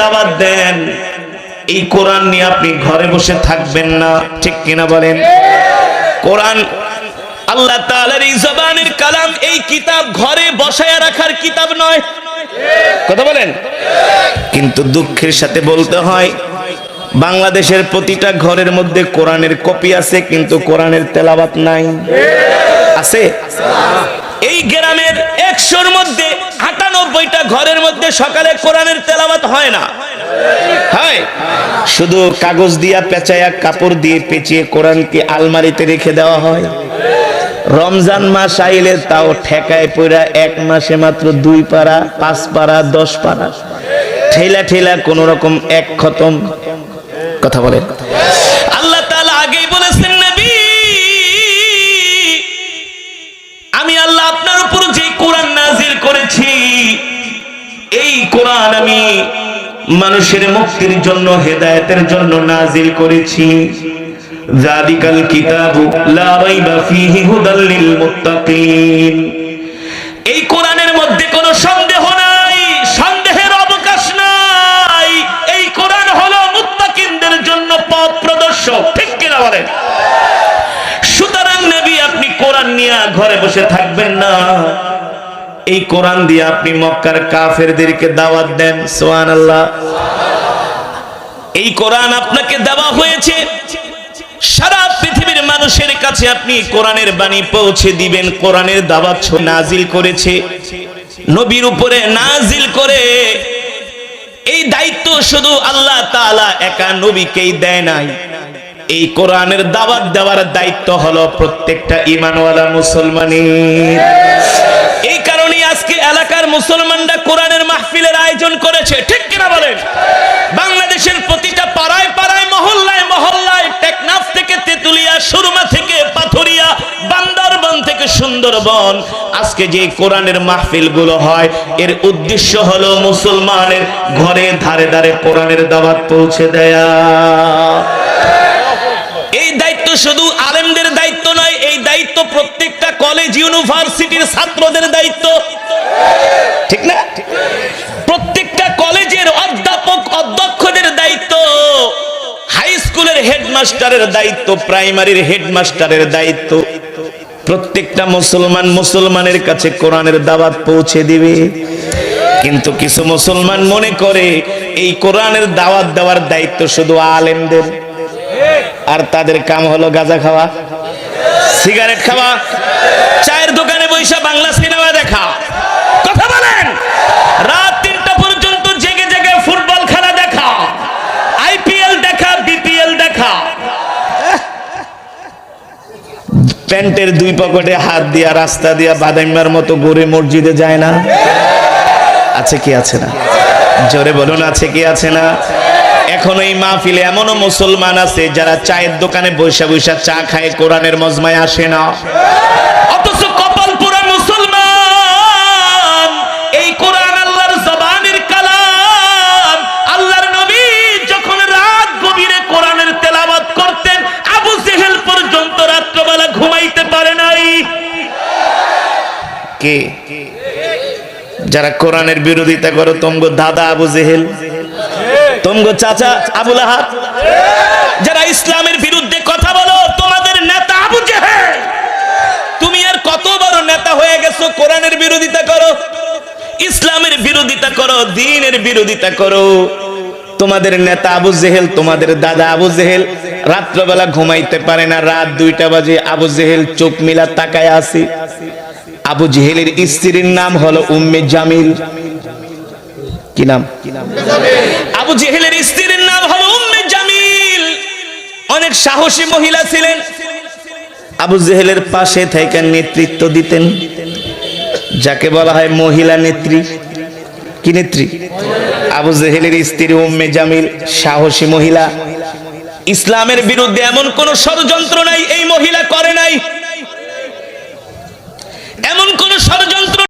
দাওয়াত দেন। এই কোরআন নিয়ে আপনি ঘরে বসে থাকবেন না, ঠিক কিনা বলেন? কোরআন, আল্লাহ তাআলার এই জবানের কালাম, এই কিতাব ঘরে বসায় রাখার কিতাব নয়। কথা বলেন? কিন্তু দুঃখের সাথে বলতে হয়, বাংলাদেশের প্রতিটা ঘরের মধ্যে কোরআনের কপি আছে, কিন্তু কোরআনের তেলাওয়াত নাই। আছে? এই গ্রামের একশোর মধ্যে, আটানব্বইটা ঘরের মধ্যে সকালে কোরআনের তেলাওয়াত হয় না। হয়। শুধু কাগজ দিয়া পেঁচায়া কাপড় দিয়ে পেঁচিয়ে কোরআনকে আলমারিতে রেখে দেওয়া হয়। রমজান মাস আইলে তাও ঠেকায় পড়া এক মাসে মাত্র দুই পারা, পাঁচ পারা, দশ পারা। ঠেলা ঠেলা কোন রকম এক খতম। কথা বলেন। মানুষের মুক্তির জন্য, হেদায়েতের জন্য নাজিল করেছি। জালিকাল কিতাবু লা রাইবা ফীহি হুদাল লিল মুত্তাকিন। এই কোরআনের মধ্যে কোনো সন্দেহ নাই, সন্দেহের অবকাশ নাই। এই কোরআন হলো মুত্তাকিনদের জন্য পথ প্রদর্শক, ঠিক কিনা বলেন? সুতরাং নবী, আপনি কোরআন নিয়ে ঘরে বসে থাকবেন না। এই কোরআন দিয়ে আপনি মক্কার কাফেরদেরকে দাওয়াত দেন সোহান আল্লাহ এই কোরআন আপনাকে দেওয়া হয়েছে। সারা পৃথিবীর মানুষের কাছে আপনি কোরআনের বাণী পৌঁছে দিবেন, কোরআনের দাওয়াত নাজিল করেছে। নবীর উপরে নাজিল করে এই দায়িত্ব শুধু আল্লাহ তাআলা একা নবীকেই দেয় নাই। এই কোরআনের দাওয়াত দেওয়ার দায়িত্ব হলো প্রত্যেকটা ইমানওয়ালা মুসলমানের। এই কারণে মুসলমানরা কোরআনের মাহফিলের আয়োজন করেছে, ঠিক কিনা বলেন? বাংলাদেশের প্রতিটা পাড়ায় পাড়ায়, মহল্লায় মহল্লায়, টেকনাফ থেকে তেতুলিয়া, সুরমা থেকে পাথরিয়া, বান্দরবন থেকে সুন্দরবন। আজকে যে কোরআনের মাহফিলগুলো হয়, এর উদ্দেশ্য হলো মুসলমানের ঘরে ধারে ধারে কোরআনের দাওয়াত পৌঁছে দেয়া। এই দায়িত্ব শুধু আলেমদের দায়িত্ব নয়, এই দায়িত্ব প্রত্যেকটা কলেজ ইউনিভার্সিটির ছাত্রদের দায়িত্ব। ঠিক না? প্রত্যেকটা কলেজের অধ্যাপক অধ্যক্ষদের দায়িত্ব হাই স্কুলের হেডমাস্টারের দায়িত্ব প্রাইমারির হেডমাস্টারের দায়িত্ব। প্রত্যেকটা মুসলমান মুসলমানের কাছে কোরআনের দাওয়াত পৌঁছে দিবে। কিন্তু কিছু মুসলমান মনে করে এই কোরআনের দাওয়াত দেওয়ার দায়িত্ব শুধু আলেমদের। আর তাদের কাম হলো গাঁজা খাওয়া। সিগারেট খাওয়া। চায়ের দোকানে বৈশা বাংলা সিনেমা দেখা কথা বলেন রাত তিনটা পর্যন্ত জেগে জেগে ফুটবল খেলা দেখা আইপিএল দেখা বিপিএল দেখা প্যান্টের দুই পকেটে হাত দিয়া, রাস্তা দিয়া বাদাইমার মতো গড়ে মসজিদে যায় না? আছে কি আছে না? জোরে বলুন, আছে কি আছে না? এখন এই মাহফিলে এমনও মুসলমান আছে যারা চায়ের দোকানে বৈশা বৈশা চা খায়, কোরআনের মজমায় আসে না। অথচ কে? যারা কোরআনের বিরোধিতা করো, তোমগো দাদা আবু জেহেল, তোমগো চাচা আবুল আহাব, যারা ইসলামের বিরুদ্ধে কথা বলো, তোমাদের নেতা আবু জেহেল। তুমি আর কত বড় নেতা হয়ে গেছো, কোরআনের বিরোধিতা করো, ইসলামের বিরোধিতা করো দ্বীনের বিরোধিতা করো। তোমাদের নেতা আবু জেহেল, তোমাদের দাদা আবু জেহেল, রাত্রবেলা ঘুমাইতে পারে না, রাত দুইটা বাজে, আবু জেহেল চোখ মিলা তাকায় আসি আবু জেহেলের স্ত্রীর নাম হলো উম্মে জামিল। কি নাম? আবু জেহেলের স্ত্রীর নাম হলো উম্মে জামিল। অনেক সাহসী মহিলা ছিলেন। আবু জেহেলের পাশে থেকে নেতৃত্ব দিতেন। যাকে বলা হয় মহিলা নেত্রী। কি নেত্রী? আবু জেহেলের স্ত্রী উম্মে জামিল, সাহসী মহিলা। ইসলামের বিরুদ্ধে এমন কোন ষড়যন্ত্র নাই, এই মহিলা করে নাই। এমন কোন ষড়যন্ত্র